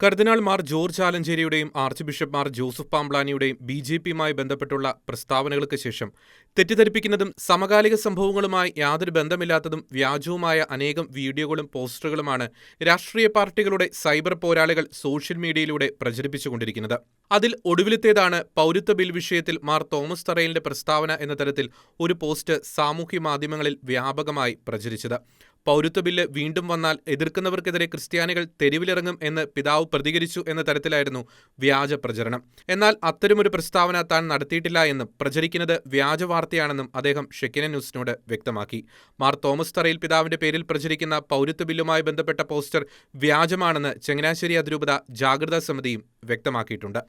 കർദിനാൾ Mar George ആലഞ്ചേരിയുടെയും archbishop Mar Joseph പാംബ്ലാനിയുടെയും B J പിയുമായി ബന്ധപ്പെട്ടുള്ള പ്രസ്താവനകൾക്ക് ശേഷം തെറ്റിദ്ധരിപ്പിക്കുന്നതും സമകാലിക സംഭവങ്ങളുമായി യാതൊരു ബന്ധമില്ലാത്തതും വ്യാജവുമായ അനേകം വീഡിയോകളും പോസ്റ്ററുകളുമാണ് രാഷ്ട്രീയ പാർട്ടികളുടെ സൈബർ പോരാളികൾ സോഷ്യൽ മീഡിയയിലൂടെ പ്രചരിപ്പിച്ചുകൊണ്ടിരിക്കുന്നത്. അതിൽ ഒടുവിലത്തേതാണ് പൗരത്വ ബിൽ വിഷയത്തിൽ മാർ തോമസ് തറയിലിന്റെ പ്രസ്താവന എന്ന തരത്തിൽ ഒരു പോസ്റ്റ് സാമൂഹ്യ മാധ്യമങ്ങളിൽ വ്യാപകമായി പ്രചരിച്ചത്. പൗരത്വ ബില്ല് വീണ്ടും വന്നാൽ എതിർക്കുന്നവർക്കെതിരെ ക്രിസ്ത്യാനികൾ തെരുവിലിറങ്ങും എന്ന് പിതാവ് പ്രതികരിച്ചു എന്ന തരത്തിലായിരുന്നു വ്യാജ പ്രചരണം. എന്നാൽ അത്തരമൊരു പ്രസ്താവന താൻ നടത്തിയിട്ടില്ല എന്നും പ്രചരിക്കുന്നത് വ്യാജ വാർത്തയാണെന്നും അദ്ദേഹം ഷെക്കിന ന്യൂസിനോട് വ്യക്തമാക്കി. മാർ തോമസ് തറയിൽ പിതാവിന്റെ പേരിൽ പ്രചരിക്കുന്ന പൗരത്വ ബില്ലുമായി ബന്ധപ്പെട്ട പോസ്റ്റർ വ്യാജമാണെന്ന് ചങ്ങനാശ്ശേരി അതിരൂപത ജാഗ്രതാ സമിതിയും വ്യക്തമാക്കിയിട്ടുണ്ട്.